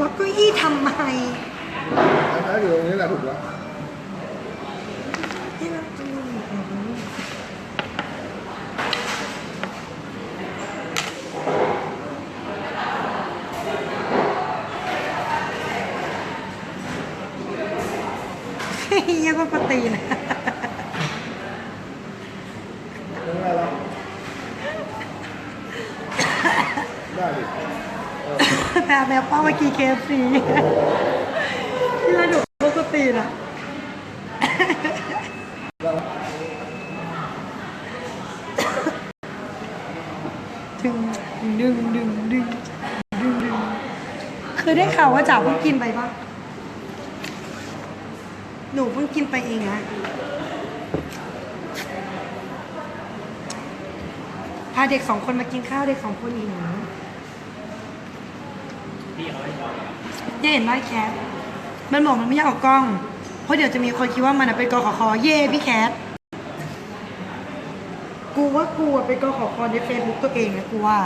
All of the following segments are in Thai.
แล้วก็อี้ทำไมแล้วอยู่ตรงนี้แหละถูกแล้วที่เราจะมีแบบนี้เฮ้ยยังก็ปตีนะ ตรงไหนแล้วได้ดิเออ แมว กี่เคฟซีที่เราดูปกตินะดึงดึงดึงดึงดึงดึงคือได้ข่าวว่าจ๋าเพิ่งกินไปปะหนูเพิ่งกินไปเองนะพาเด็กสองคนมากินข้าวเด็กสองคนอีกหนู พี่เขาให้ชอบเย่เห็นไหมแคทมันบอกมันไม่อยากออกกล้อง เพราะเดี๋ยวจะมีคนคิดว่ามันอะเป็นกขคเย่พี่แคทกูว่ากูอะเป็นกขคในเฟซบุ๊กตัวเองนะกูว่า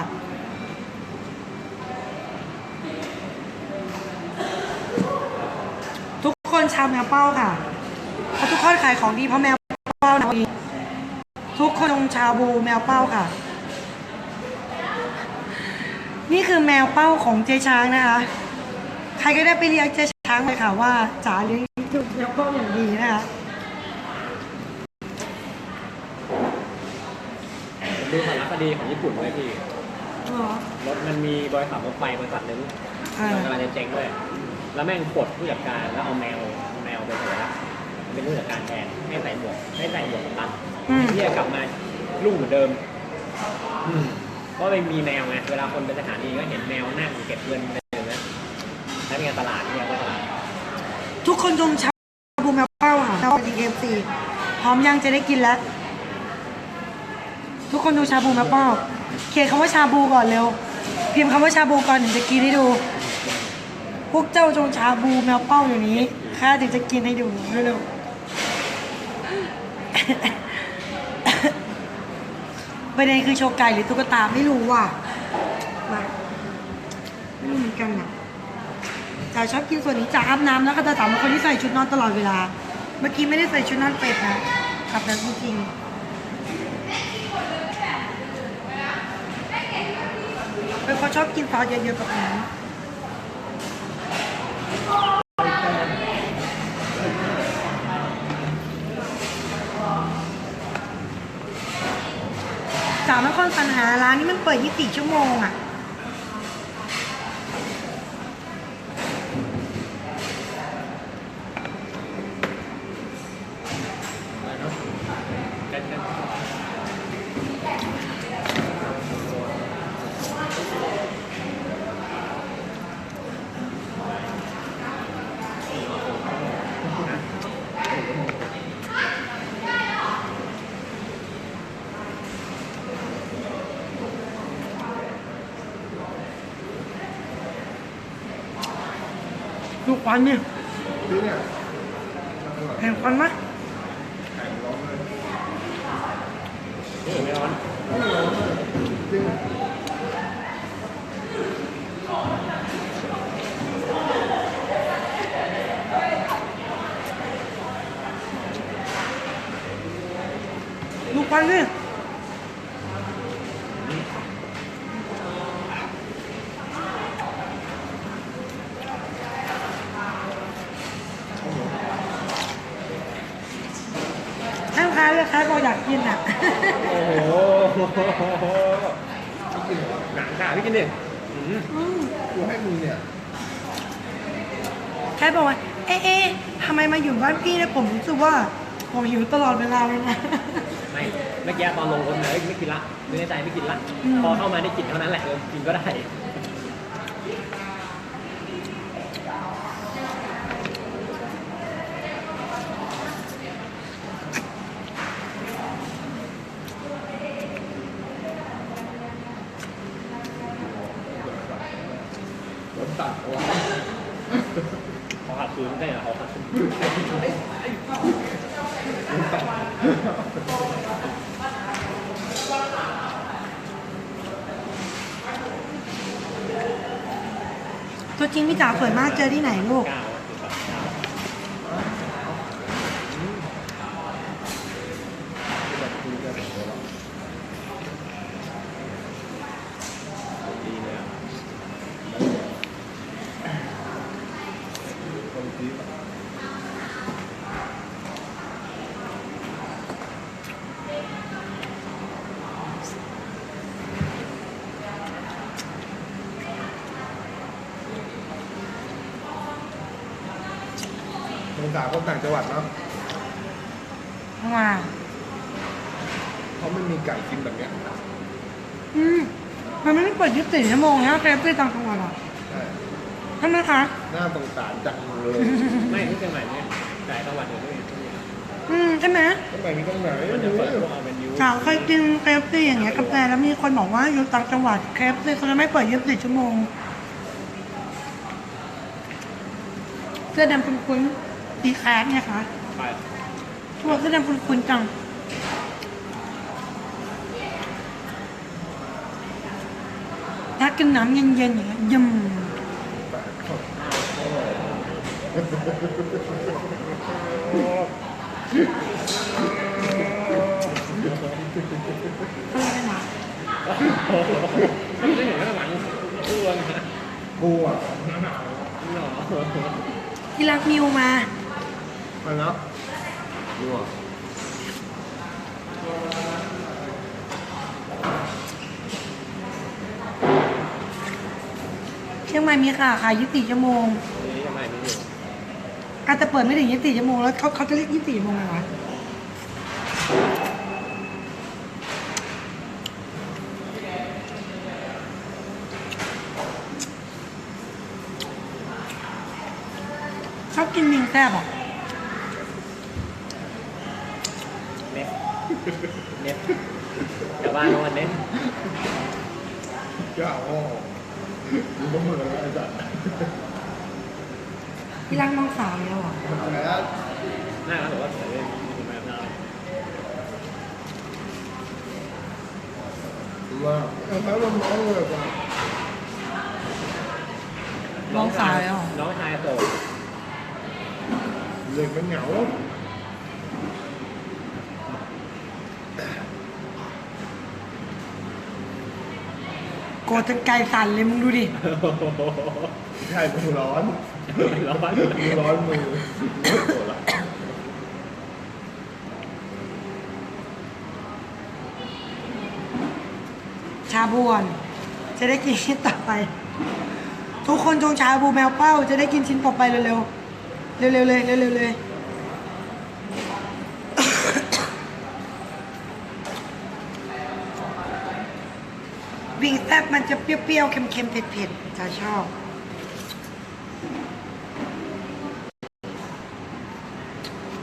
ทุกคนชาวแมวเป้าค่ะเพราะทุกคนขายของดีเพราะแมวเป้านะทุกคนชงชาบูแมวเป้าค่ะ นี่คือแมวเป้าของเจช้างนะคะ ใครก็ได้ไปเรียกเจช้างเลยค่ะว่าจ๋าเลี้ยงดูแมวเป้าอย่างดีนะคะผมดูสารคดีของญี่ปุ่นไว้พี่อ๋อรถมันมีบริษัทรถไฟบริษัทหนึ่งอ่า มันกำลังจะเจ๊งด้วย แล้วแม่งปลดผู้จัดการแล้วเอาแมวเอาแมวไปเสียละเป็นผู้จัดการแทนให้ใส่หมวกให้ใส่หมวกกับตันอืมที่จะกลับมารุ่งเหมือนเดิมอืม เพราะมันมีแมวไงเวลาคนไปสถานีก็เห็นแมวนั่งเก็บเงินอะไรอย่างเงี้ยแล้วเป็นไงตลาดเนี่ยก็ตลาดทุกคนชมชาบูแมวเป้าค่ะแล้วดีเอฟซีพร้อมยังจะได้กินแล้ว ทุกคนดูชาบูแมวเป้า เขียนคำว่าชาบูก่อนเร็ว พิมพ์คำว่าชาบูก่อนถึงจะกินให้ดู พวกเจ้าจงชาบูแมวเป้าอยู่นี้ข้าถึงจะกินให้ดูเร็วๆ ประเด็นคือโชว์ไก่หรือตุ๊กตาไม่รู้ว่ะมาไม่รู้เหมือนกันอะจ๋าชอบกินส่วนนี้จ๋าอาบน้ำแล้วก็แต่จ๋าเป็นคนที่ใส่ชุดนอนตลอดเวลา เมื่อกี้ไม่ได้ใส่ชุดนอนเป็ดนะขับแบบจริงเป็นคนชอบกินซอสเยอะๆแบบนี้จ๋ ร้านนี้มันเปิด 24 ชั่วโมงอะ ควันเนี่ยที่เนี่ยเห็นควันไหมแข็งร้อนเลยนี่ไม่ร้อนไม่ร้อนเลยจริงดูควันเนี่ยข้างค้ายเลยค้ายบอกอยากกินอะ โอ้โห ไม่กินเกินหนังขาพี่กินดิอืมกูให้มึงเนี่ยแค่บอกว่า เอ๊ะเอ๊ะทำไมมาอยู่บ้านพี่เนี่ยผมรู้สึกว่า ผมหิวตลอดเวลาเลยนะ ไม่เมื่อกี้ตอนลงรถเลยไม่กินละไม่ในใจไม่กินละ พอเข้ามาได้กินเท่านั้นแหละเออกินก็ได้ รถตัดเอาไว้ ขอขัดคืนได้เหรอขอขัดคืน ตัว ริงพี่จ๋าสวยมากเจอที่ไหนลูก เก้าสิบสองเก้า แบบคุยกันแบบนี้แล้ว ดีเลยอะ คนที่แบบ สงสารคน ต่างจังหวัดเนาะว้าวเขาไม่มีไก่กินแบบเนี้ยอืมมันไม่ได้เปิดยี่สิบสี่ชั่วโมงนะแคฟซี่ต่างจังหวัดอะใช่ใช่ไหมคะ น่าสงสารจังเลยไม่ที่เชียงใหม่เนี่ยจ่ายจังหวัดเดียวด้วยอืมใช่ไหมทำไมมีต้องไหนมันไม่จะรู้เปิดพวกเอาเป็นยูจ๋าเคยกินเคฟซี่อย่างเงี้ยกาแฟแล้วมีคนบอกว่าอยู่ต่างจังหวัดเคฟซี่เขาจะไม่เปิดยี่สิบสี่ชั่วโมงเสื้อดำคุ้นๆ ดีแคสเนี่ยคะไปเขาบอกเสื้อดำคุ้นๆจังถ้ากินน้ำเย็นๆอย่างเงี้ยยำอะไรกันอะไม่ได้เห็นข้างหลังอ้วนนะกูอะหนอที่รักมิวมา มาแล้วดูอะเชียงใหม่มีค่ะขายยี่สิบสี่ชั่วโมงนี่ยังไงไม่อยู่อาจจะเปิดไม่ถึงยี่สิบสี่ชั่วโมงแล้วเขาเขาจะเรียกยี่สิบสี่ชั่วโมงไงวะชอบกินมิงแซ่บอะ เน็ตเน็ตกลับบ้านทุกวันเน็ต เจ้าพ่อดูบ้าเหมือนไอ้สัตว์ ที่รักน้องสาวแล้วอะแล้วหน้าเขาบอกว่าสวยเลยมีแบบนั้นดูว่าเอาแล้วมันร้องเลยว่ะน้องสาวแล้วเหรอน้องชายโสดเด็กมันเหงาโกรธจนไกลสั่นเลยมึงดูดิ ใช่มือร้อน ร้อนมือร้อนมือชาบวนจะได้กินชิ้นต่อไป ทุกคนจงชาบูแมวเป้า จะได้กินชิ้นต่อไปเร็วๆ เร็วๆเลยเร็วๆเลยวิงแซบมันจะเปรี้ยวๆ เค็มๆ เผ็ดๆจะชอบ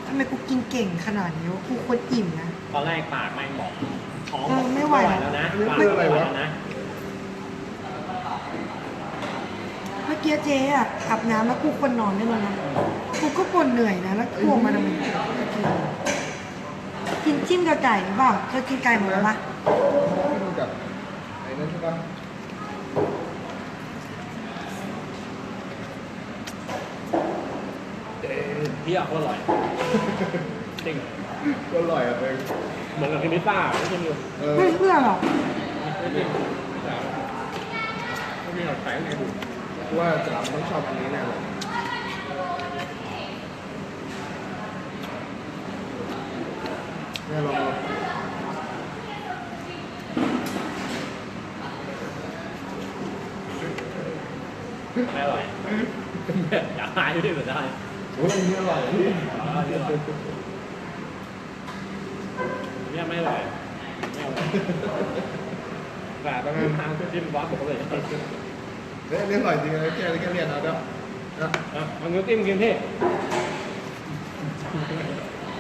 ทำไมกูกิน เก่งขนาดนี้วะกูควรอิ่มนะ ตอนแรกปากแม่งบอกท้องเออไม่ไหวแล้วนะปากไม่ไหวแล้วนะ เมื่อกี้เจ๊อะอาบน้ำแล้วกูควรนอนได้แล้วนะกูก็ปวดเหนื่อยนะแล้วกูออกมาทำไมกินจิ้มกับไก่หรือเปล่าเธอกินไก่หมดแล้วปะดูกับไอ้นั่นใช่ปะพี่อะก็อร่อย จริงก็อร่อยอะเองเหมือนกับกินพิซซ่าไม่ใช่มิวเออไม่เพื่อหรอกไม่ใช่พิซซ่าไม่มีหรอกใส่ข้างในดูว่าจามต้องชอบอันนี้แน่เลยเนี่ยลองลองไม่อร่อยอยากหายไม่ได้เหมือนได้โอ้ยอันนี้อร่อยพี่ เนี่ยไม่อร่อยไม่อร่อยแต่ต้องทางจิ้มบอสผมเลยเฮ้ยอันนี้อร่อยจริงนะแค่แค่เรียนเอาเด้อนะอะมันก็จิ้มกินที่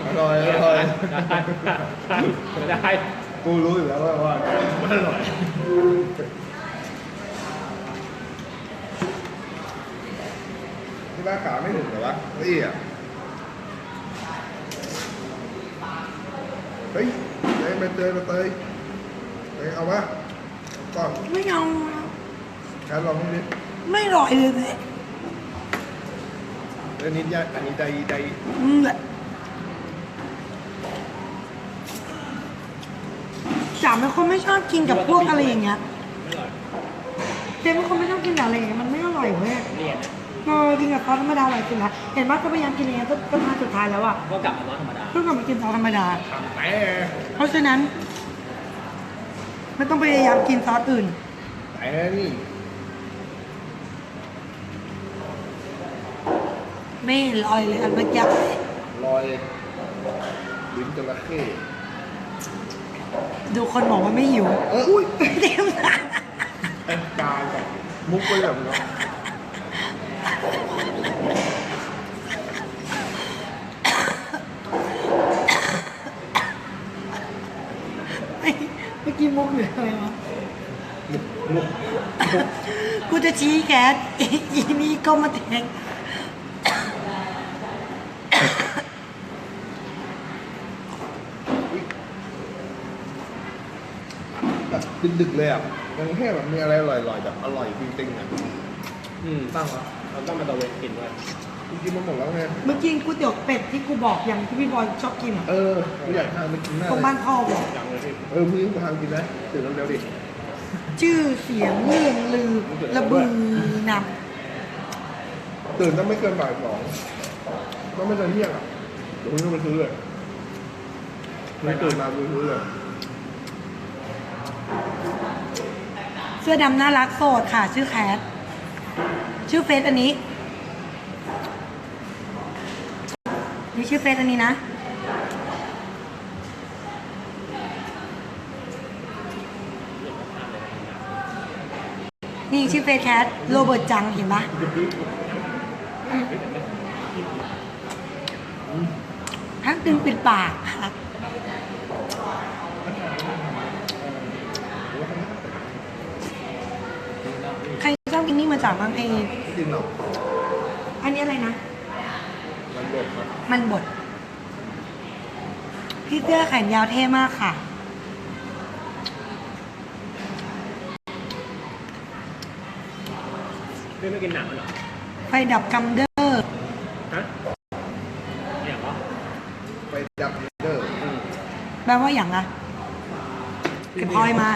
อร่อยอร่อยได้ได้กูรู้อยู่แล้วว่าว่ามันอร่อยที่บ้านขาไม่ถึงเหรอวะเฮ้ยอะ เฮ้ยเฮ้ยมาเจอมาเตยเฮ้ยเอาวะก่อนไม่เอาแค่ลองนิดไม่อร่อยเลยอันนี้ยากอันนี้ได้ได้อืมแหละจ๋าเป็นคนไม่ชอบกินกับพวกอะไรอย่างเงี้ยไม่อร่อยเจ๊เป็นคนไม่ชอบกินกับอะไรอย่างเงี้ยมันไม่อร่อยเว้ยเลี่ยนนะ เออกินกับซอสธรรมดาอร่อยสุดละเห็นว่าก็พยายามกินอย่างเงี้ยจนจนมาสุดท้ายแล้วอะก็กลับมาน้อยธรรมดาเพิ่งกลับมากินซอสธรรมดา ทำแต่เพราะฉะนั้น ไม่ต้องพยายามกินซอสอื่นแต่นี่ไม่เห็นลอยเลยอันเมื่อกี้ลอยลิ้นจระเข้ดูคนบอกว่าไม่หิว เอออุ้ยเต็มหน้าเป็นการแบบมุกไปแบบเนาะ เฮ้ยเมื่อกี้มุก หรืออะไรวะมุกมุกกูจะชี้แก๊สอีอีนี่ก็มาแทงแบบดึกๆเลยอะยังแค่แบบมีอะไรอร่อยๆแบบอร่อยจริงๆอะอืมตั้งวะเราต้องมาตะเวนกินด้วย จริงๆมันหมดแล้วไง เมื่อกี้ก๋วยเตี๋ยวเป็ดที่กูบอกอย่างที่พี่บอยชอบกินอะเออกูอยากทานไปกินหน้าตรงเลยบ้านพ่อบอกอย่างเลยพี่เออมึงกูทานกินนะตื่นเร็วๆดิชื่อเสียงเรื่องลือระบือนตื่นต้องไม่เกินบ่ายสองต้องไม่เกินเที่ยงอะเดี๋ยวมึงต้องไปซื้อเลยไม่ตื่นมากูซื้อเลยำเสื้อดำน่ารักโสดค่ะ ชื่อแคทชื่อเฟซอันนี้ นี่ชื่อเฟซอันนี้นะนี่ชื่อเฟซแคทโรเบิร์ตจังเห็นปะทั้งตึงปิดปากใครชอบกินนี่มาจากบางไอไม่กินหรอกอันนี้อะไรนะ มันบด พี่เสื้อแขนยาวเท่มากค่ะพี่ไม่กินหนังมันเหรอไฟดับกัมเดอร์ฮะอย่างเหรอไปดับเดอร์อืมแปลว่าอย่างอะเก็บพลอยมา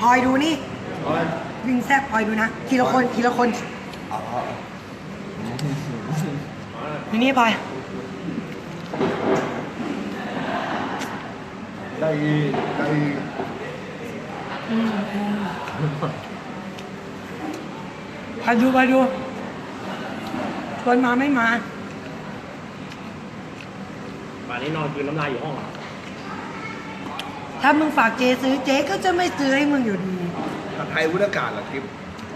พลอยดูนี่เอาอะไรวิ่งแซบพลอยดูนะ ทีละคนทีละคนอ๋อ นี่นี่พลอย ได้ได้อืมอืมพลอยดูพลอยดูชวนมาไม่มาป่านนี้นอนกินน้ำลายอยู่ห้องเหรอถ้ามึงฝากเจซื้อเจ๊ก็จะไม่ซื้อให้มึงอยู่ดีผัดไทยวุ้นอากาศเหรอคลิป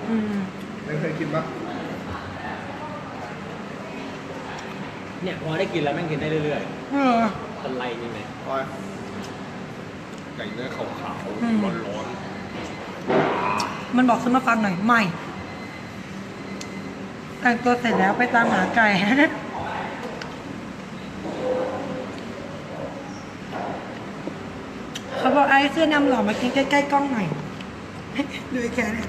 อืม ไม่เคยกินปะ เนี่ยพอได้กินแล้วแม่งกินได้เรื่อยเออๆเป็นไรนี่ไงพอยไก่เนื้อขาวอืมๆร้อนมันบอกซื้อมาฟังหน่อยไม่แต่งตัวเสร็จแล้วไปตามหาไก่ เขาบอกไอ้เสื้อนำหล่อมากินใกล้ๆกล้องหน่อย ดูไอ้แกเนี่ย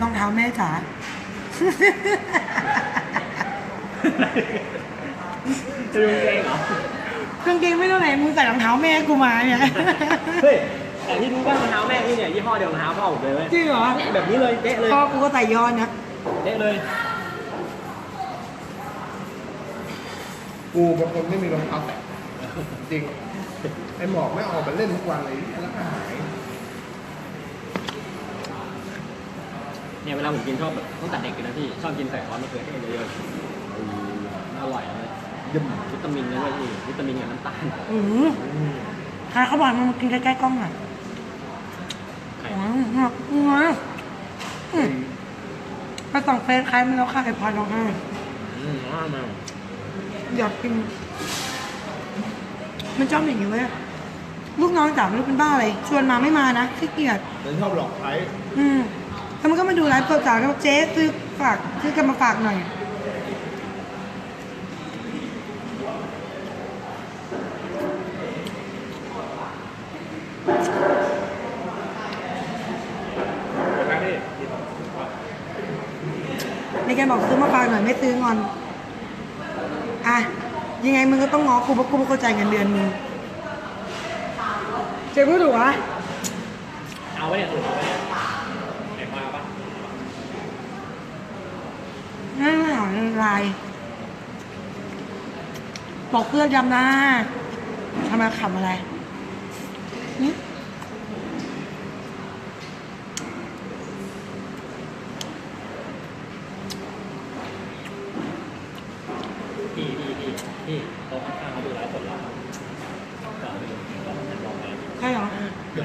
รองเท้าแม่จ๋า จะดูเองเหรอกางเกงไม่เท่าไหร่มึงใส่รองเท้าแม่กูมาเนี่ยเฮ้ยแต่ที่รู้ว่ารองเท้าแม่พี่เนี่ยยี่ห้อเดียวรองเท้าพ่อผมเลยเว้ยจริงเหรอแบบนี้เลยเด๊ะเลยพ่อกูก็ใส่ย้อนนะเด๊ะเลยๆกูเป็นคนไม่มีรองเท้าแตะจริงไอหมอกไม่ออกไปเล่นทุกวันเลยแล้วก็หายเนี่ยเวลาผมกินชอบแบบตั้งแต่เด็กเลยนะพี่ชอบกินใส่ซอสมะเขือเทศเยอะๆอร่อยเลย ยิ่มวิตามินนะเว้ยพี่วิตามินกับน้ำตาลอือใครเขาบอกมันมากินใกล้ๆกล้องหน่อยไข่อืมอืมอืมไปส่องเฟซใครไม่แล้วค่ะไอพลอยร้องไห้อืมอ้าวมาอยากกิน มันชอบอย่างนี้เว้ยลูกน้องจ๋าไม่รู้เป็นบ้าอะไรชวนมาไม่มานะขี้เกียจ ฉันชอบหลอกใช้อืมแล้วมันก็มาดูไลฟ์สดจ๋าแล้วบอกเจ๊ซื้อฝากซื้อกันมาฝากหน่อย เป็นไหมพี่ ในแกบอกซื้อมาฝากหน่อยไม่ซื้องอน อะ ยังไงมึงก็ต้องง้อกูเพราะกูไม่เข้าใจเงินเดือนมึงเจ๊พูดถูกวะเอาไว้เนี่ยถูกเอาไว้เนี่ยไหนพอเอาปะนั่นหาลายบอกเพื่อนยำนะทำไมขำอะไรนี่ พี่พี่พี่พี่โต๊ะข้างๆเขาดูไลฟ์สดเราก็ดูก็หันมองมา ใช่เหรอ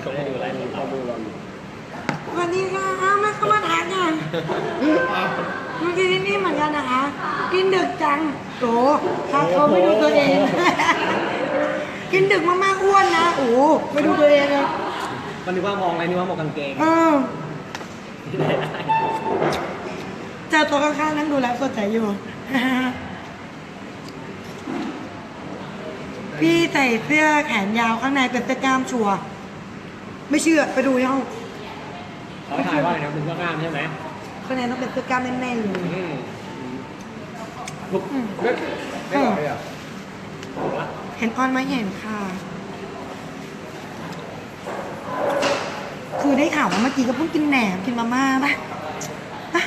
เขาไม่ดูไลฟ์สดเราดูเราอยู่ สวัสดีค่ะอ้าวไม่เข้ามาทานกัน ดูที่นี่เหมือนกันนะคะ กินดึกจัง โตถ้าเขาไม่ดูตัวเอง กินดึกมากๆอ้วนนะ โอ้โหไม่ดูตัวเองเลยมันนึกว่ามองอะไรนึกว่ามองกางเกงเออที่ไหนได้เจอตัวข้างๆนั่งดูแลฟ์สดใสอยู่ พี่ใส่เสื้อแขนยาวข้างในเป็นเสื้อกล้ามชัวร์ไม่เชื่อไปดูที่ห้องเขาถ่ายว่าอะไรนะมึงก็งามใช่ไหมข้างในต้องเป็นเสื้อกล้ามแน่นๆเลย อืมลุกอืมไม่ไม่ไหวอะถูกละเห็นออนไหมเห็นค่ะ คือได้ข่าวว่าเมื่อกี้ก็เพิ่งกินแหนมกินมาม่าปะปะ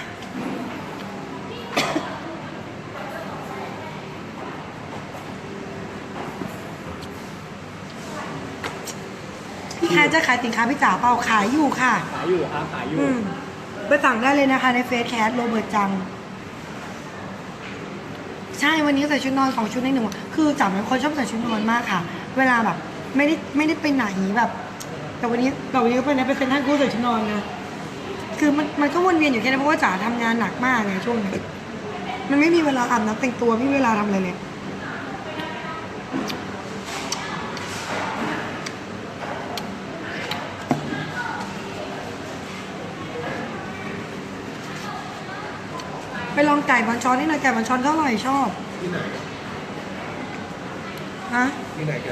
พี่แคร์จะขายสินค้าพี่จ๋าเปล่าขายอยู่ค่ะ ขายอยู่ครับขายอยู่อืมไปสั่งได้เลยนะคะในเฟซแคสโรเบิร์ตจัง ใช่วันนี้ใส่ชุดนอนสองชุดในหนึ่งวันคือจ๋าเป็นคนชอบใส่ชุดนอนมากค่ะ เวลาแบบไม่ได้ไม่ได้ไปไหนแบบ แต่วันนี้แต่วันนี้ก็ไปนะไปเซ็นทรัลกูใส่ชุดนอนนะคือมันมันก็วนเวียนอยู่แค่นั้นเพราะว่าจ๋าทำงานหนักมากไงช่วงนี้มันไม่มีเวลาอาบน้ำแต่งตัวไม่มีเวลาทำอะไรเลย ไปลองไก่บอนช้อนนี่หน่อยไก่บอนช้อนก็อร่อยชอบที่ไหนฮะที่ไหนแก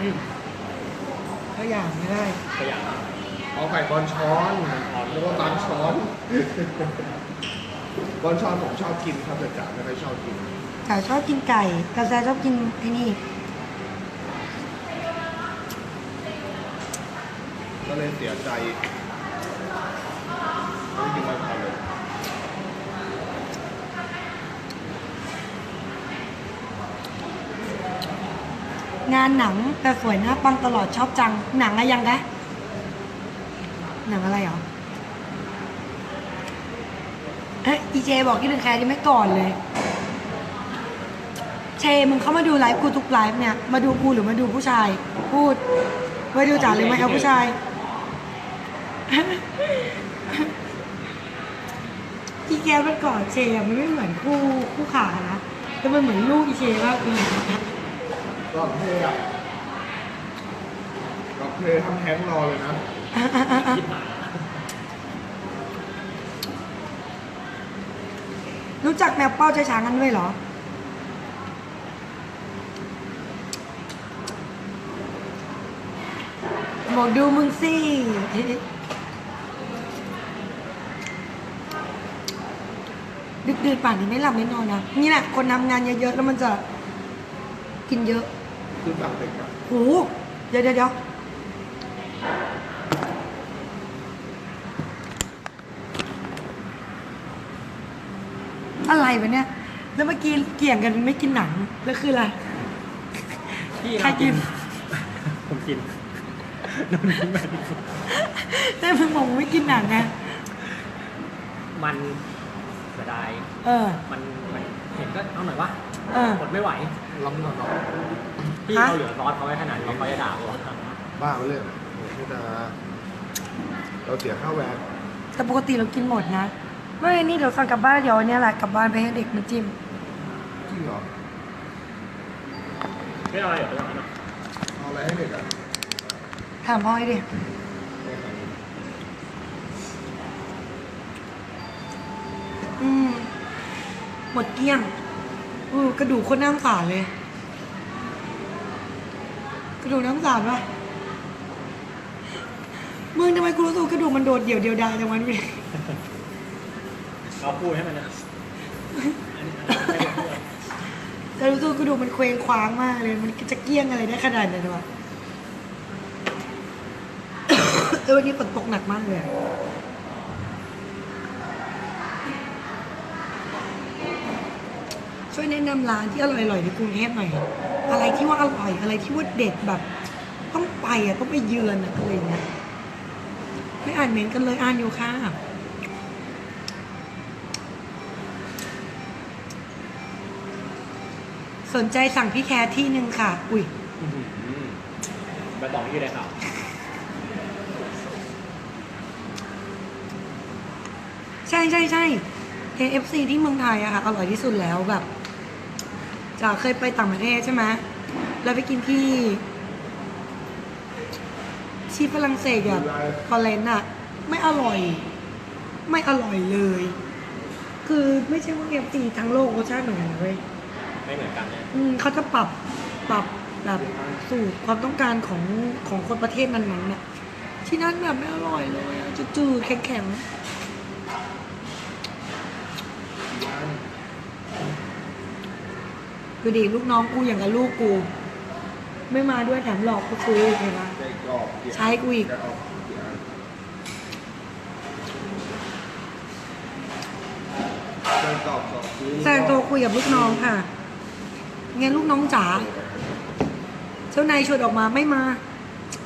อืมก็อย่างไม่ได้ตัวอย่างเอาไข่บอลช้อนหรือว่าบางช้อน บอลช้อนผมชอบกินครับแต่จ๋าไม่ค่อยชอบกินจ๋าชอบกินไก่กาแฟชอบกินไอ้นี่ก็เลยเสียใจไม่กินบอลช้อนเลย งานหนังแต่สวยหน้าปังตลอดชอบจัง หนังอะไรยังคะหนังอะไรเหรอเอ๊ะอีเจบอกที่เป็นใคร์ที่ไม่ก่อนเลย เชมึงเข้ามาดูไลฟ์กูทุกไลฟ์เนี่ย มาดูกูหรือมาดูผู้ชาย พูดมาดูจ๋าหรือมาเอาผู้ชาย อีแกมันก่อนเชมันไม่เหมือนคู่คู่ขานะแต่มันเหมือนลูกอีเชมากเลย ก็เพลอะก็เพลทำแท้งรอเลยนะรู้จักแมวเป้าใจช้างกันด้วยเหรอ บอกดูมึงสิ ดึกดื่นป่านนี้ไม่หลับไม่นอนนะ นี่แหละคนทำงานเยอะๆ แล้วมันจะกินเยอะ คือสั่งเด็กอะโอ้โหเดี๋ยวเดี๋ยวเดี๋ยวอะไรวะเนี่ย แล้วเมื่อกี้เกี่ยงกันไม่กินหนัง แล้วคืออะไร พี่ใครกิน ผมกินโดนทิ้งไปดิแต่มึงบอกมึงไม่กินหนังไง มันเสียดายเออ มันมันเห็นก็เอาหน่อยวะเออ อดไม่ไหวล้ำหน่อยพี่ฮะเขาเหลือซอสเขาไว้ขนาดนี้เขาจะด่าผมๆบ้าไปเลยไม่ได้เราเสียค่าแวนแต่ปกติเรากินหมดนะ ไม่นี่เดี๋ยวสั่งกลับบ้านเดี๋ยวอันเนี้ยแหละกลับบ้านไปให้เด็กมันจิ้มจริงเหรอไม่เอาอะไรเดี๋ยวไปเอาหน่อยเอาอะไรให้เด็กอะถามพ่อให้ดิอืมหมดเกลี้ยงอือกระดูกคนน้ำสารเลย กระดูกน้ำสารปะมึงทำไมกูรู้สึกว่ากระดูกมันโดดเดี่ยวเดียวดายจังวันนี้เอาพูดให้มันนะอันนี้อันนี้ให้ผมพูดแต่รู้สึกกระดูกมันเคว้งคว้างมากเลย มันจะเกี้ยงอะไรได้ขนาดนั้นวะเออวันนี้ฝนตกหนักมากเลยอะ ช่วยแนะนำร้านที่อร่อยๆในกรุงเทพหน่อย อะไรที่ว่าอร่อยอะไรที่ว่าเด็ดแบบ ต้องไปอะต้องไปเยือนอะอะไรอย่างเงี้ยไม่อ่านเมนต์กันเลยอ่านอยู่ค่ะสนใจสั่งพี่แคร์ที่หนึ่งค่ะ อุ้ยอื้อหือไปบอกที่เลยครับใช่ใช่ใช่ KFC ที่เมืองไทยอะค่ะ อร่อยที่สุดแล้วแบบ จะเคยไปต่างประเทศใช่ไหมแล้วไปกินที่ ที่ฝรั่งเศสอะฟอเรนอะไม่อร่อย ไม่อร่อยเลย คือไม่ใช่ว่า KFC ทั้งโลกรสชาติเหมือนกันนะเว้ยไม่เหมือนกันนะอืมเขาจะปรับปรับแบบสูตรความต้องการของของคนประเทศนั้นๆน่ะที่นั่นแบบไม่อร่อยเลยอะจืดๆแข็งๆ ดูดิลูกน้องกูอย่างกับลูกกู ไม่มาด้วยแถมหลอกกูซื้ออีกเห็นปะใจกรอบเดี๋ยวใช้กูอีกใจรอบเดี๋ยวใจกรอบสองชิ้นแซงโทรคุยกับลูกน้องค่ะไงลูกน้องจ๋า เจ้านายชวนออกมาไม่มา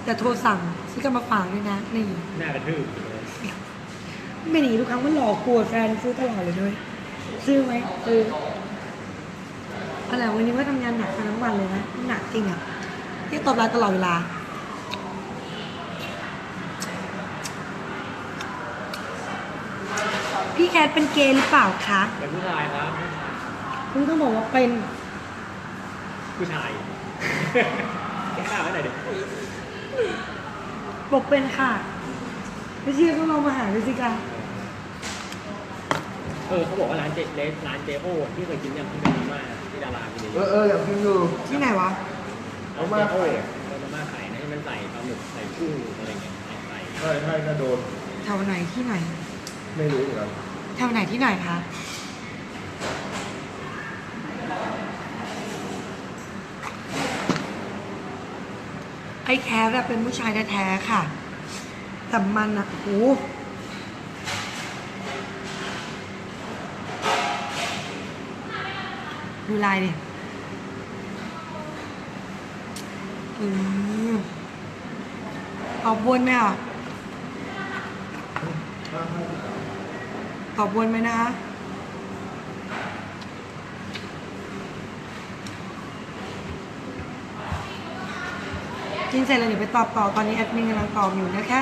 แต่โทรสั่งซื้อกลับมาฝากเลยนะ นี่ หน้ากระทืบไม่หนีทุกครั้งมันหลอกกลัวแฟนซื้อตลอดเลยด้วย ซื้อไหมซื้อ อะไรวันนี้ว่าทำงานหนักมาทั้งวันเลยนะหนักจริงอะที่ตอบไลน์ตลอดเวลาพี่แคทเป็นเกย์หรือเปล่าคะเป็นผู้ชายครับคุณต้องบอกว่าเป็นผู้ชายแค่ข้าวไว้หน่อยเดี๋ยวบอกเป็นค่ะไม่เชื่อก็ลองมาหาดูสิคะเออเขาบอกว่าร้านเจเลสร้านเจโอที่เคยกินอย่างที่เป็นมาม่าที่ ดารากินเยเอออะเอออยากกินดูที่ไหนวะๆร้านเจโอเป็นมาม่าไข่นะที่มันใส่ปลาหมึกใส่กุ้งอะไรเงี้ยใส่ใช่ใช่ถ้าโดนแถวไหนที่ไหน ไม่รู้เหมือนกันแถวไหนที่ไหนคะ ไอ้แคสอะเป็นผู้ชายแท้ๆค่ะ แต่มันอะโอ้โห ดูลายดิอืมเอาบนไหมอะตอบบนไหมนะคะกินเสร็จแล้วเดี๋ยวไปตอบต่อตอนนี้แอดมินกำลังตอบอยู่นะคะ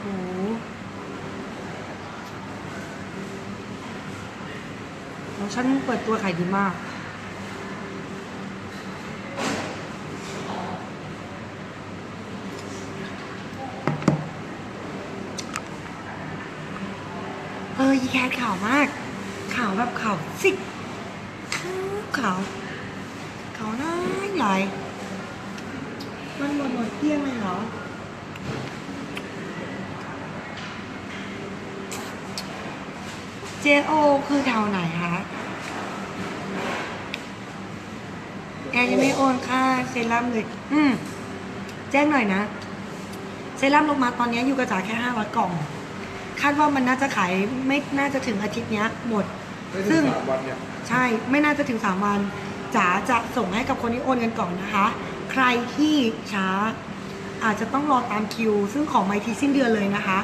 โอ้โห ของฉันเปิดตัวขายดีมาก เออยีแคทขาวมาก ขาวแบบขาวสิกขาว ขาวน้อยใหญ่มันหมดหมดเกลี้ยงเลยเหรอเจโอคือแถวไหนคะ แอนยังไม่โอนค่าเซรั่มเลย อืม แจ้งหน่อยนะ เซรั่มลงมาตอนนี้อยู่กระจาแค่ห้าร้อยกล่อง คาดว่ามันน่าจะขายไม่น่าจะถึงอาทิตย์เนี้ยหมดไม่ถึซึ่งงสามวันเนี่ยใช่ไม่น่าจะถึง3วันจ๋าจะส่งให้กับคนที่โอนเงินก่อนนะคะ ใครที่ช้า อาจจะต้องรอตามคิว ซึ่งของไม่ทีสิ้นเดือนเลยนะคะ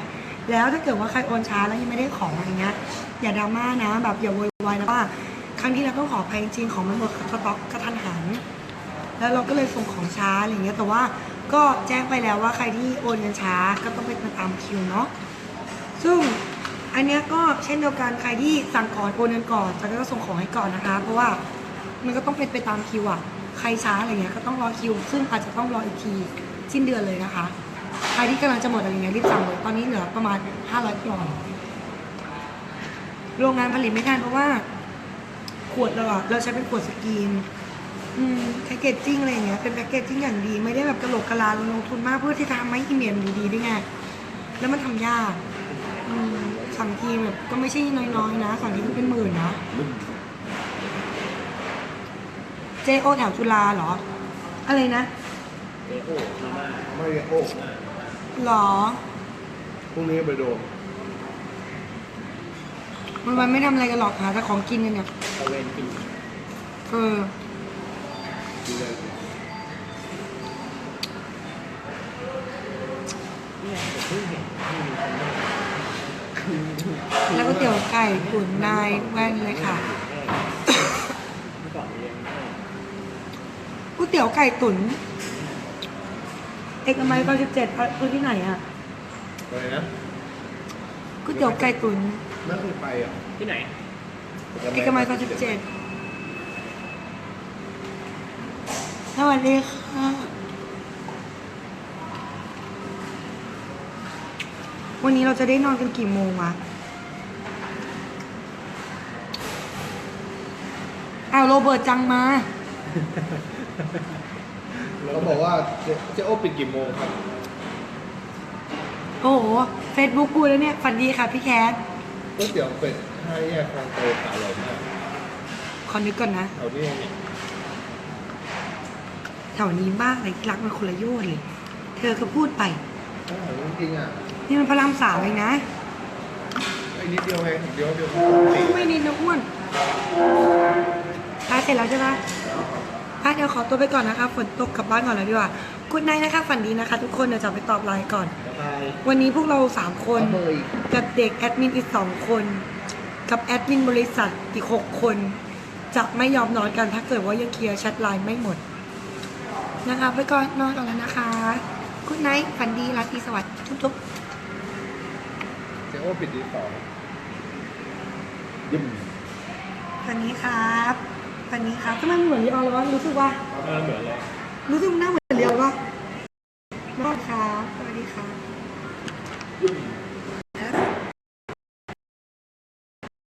แล้วถ้าเกิดว่าใครโอนช้าแล้วยังไม่ได้ของอะไรเงี้ยอย่าดราม่านะ แบบอย่าโวยวายนะว่า ครั้งที่เราต้องขออภัยจริงๆของมันหมดสต็อกกระทันหัน แล้วเราก็เลยส่งของช้าอะไรเงี้ย แต่ว่าก็แจ้งไปแล้วว่าใครที่โอนเงินช้าก็ต้องไปตามคิวเนาะ ซึ่งอันเนี้ยก็เช่นเดียวกันใครที่สั่งก่อนโอนเงินก่อนจะก็ส่งของให้ก่อนนะคะ เพราะว่ามันก็ต้องเป็นไปตามคิวอะใครช้าอะไรเงี้ยก็ต้องรอคิว ซึ่งอาจจะต้องรออีกทีสิ้นเดือนเลยนะคะ ใครที่กำลังจะหมดอะไรเงี้ยรีบสั่งเลยตอนนี้เหลือประมาณ 500กล่องโรงงานผลิตไม่ทันเพราะว่า ขวดเราอะเราใช้เป็นขวดสกรีนอืมแพคเกจจิ้งอะไรอย่างเงี้ยเป็นแพคเกจจิ้งอย่างดีไม่ได้แบบกระโหลกกระลาลงทุนมากเพื่อที่จะทำให้อีเมลมันดีๆได้ไงแล้วมันทำยากอืมใช่สั่งทีแบบก็ไม่ใช่น้อยๆนะสั่งทีเป็นหมื่นนะบึ้มเจโอแถวจุฬาเหรอ อะไรนะเอโอมาม่าไม่ได้โอ้หรอพรุ่งนี้ไปโดน มันวันไม่ทำอะไรกันหรอกหาแต่ของกินกันเนี่ย ตะเวนกินเออดูเลยเนี่ยผมเพิ่งเห็นที่มีคนนั่งแล้วก็เตี๋ยวไก่ตุ๋นนายแว่นเลยค่ะ เมื่อก่อนเรียนไม่ก๋วยเตี๋ยวไก่ตุ๋นเอกมัยตอนสิบเจ็ดคือที่ไหนอะอะไรนะก๋วยเตี๋ยวไก่ตุ๋น ไม่เคยไปอะที่ไหนเอกมัยตอนสิบเจ็ดสวัสดีค่ะ วันนี้เราจะได้นอนกันกี่โมงวะอ้าวโรเบิร์ตจังมา เขาบอกว่าเจ๊เจ๊โอ้ปิดกี่โมงครับ โอ้โห เฟซบุ๊กกูแล้วเนี่ยฝันดีค่ะพี่แคท ก๋วยเตี๋ยวเป็ดห้าแยกคลองเตยขาหลงอะขอนึกก่อนนะ แถวนี้เองเนี่ยแถวนี้บ้างอะไรรักมันคนละโยชน์เลย เธอก็พูดไป ถ้าแถวนี้จริงๆอะนี่มันพระรามสามเองนะ ไอ้นิดเดียวเองเดียวเดียวไม่นิดนะอ้วนพาเสร็จแล้วใช่ปะพาเดี๋ยวขอตัวไปก่อนนะคะ ฝนตกกลับบ้านก่อนแล้วดีกว่า กุดไนนะคะ ฝันดีนะคะ ทุกคนเดี๋ยวจะไปตอบไลน์ก่อนบ๊ายบาย วันนี้พวกเราสามคน เอาเบอร์อีก กับเด็กแอดมินอีกสองคน กับแอดมินบริษัทอีกหกคน จะไม่ยอมนอนกันถ้าเกิดว่ายังเคลียร์แชทไลน์ไม่หมด นะคะไปก่อนนอนก่อนแล้วนะคะกุดไนฝันดีราตรีสวัสดิ์ทุกๆเจ๊โอ้ปิดที่สองยิ้มวันนี้ครับ วันนี้ครับทำไมมันเหมือนลีออนเลยวะรู้สึกว่า เออเหมือนเลย รู้สึกหน้าเหมือน เดียวก็นอกค่ะสวัสดีค่ะ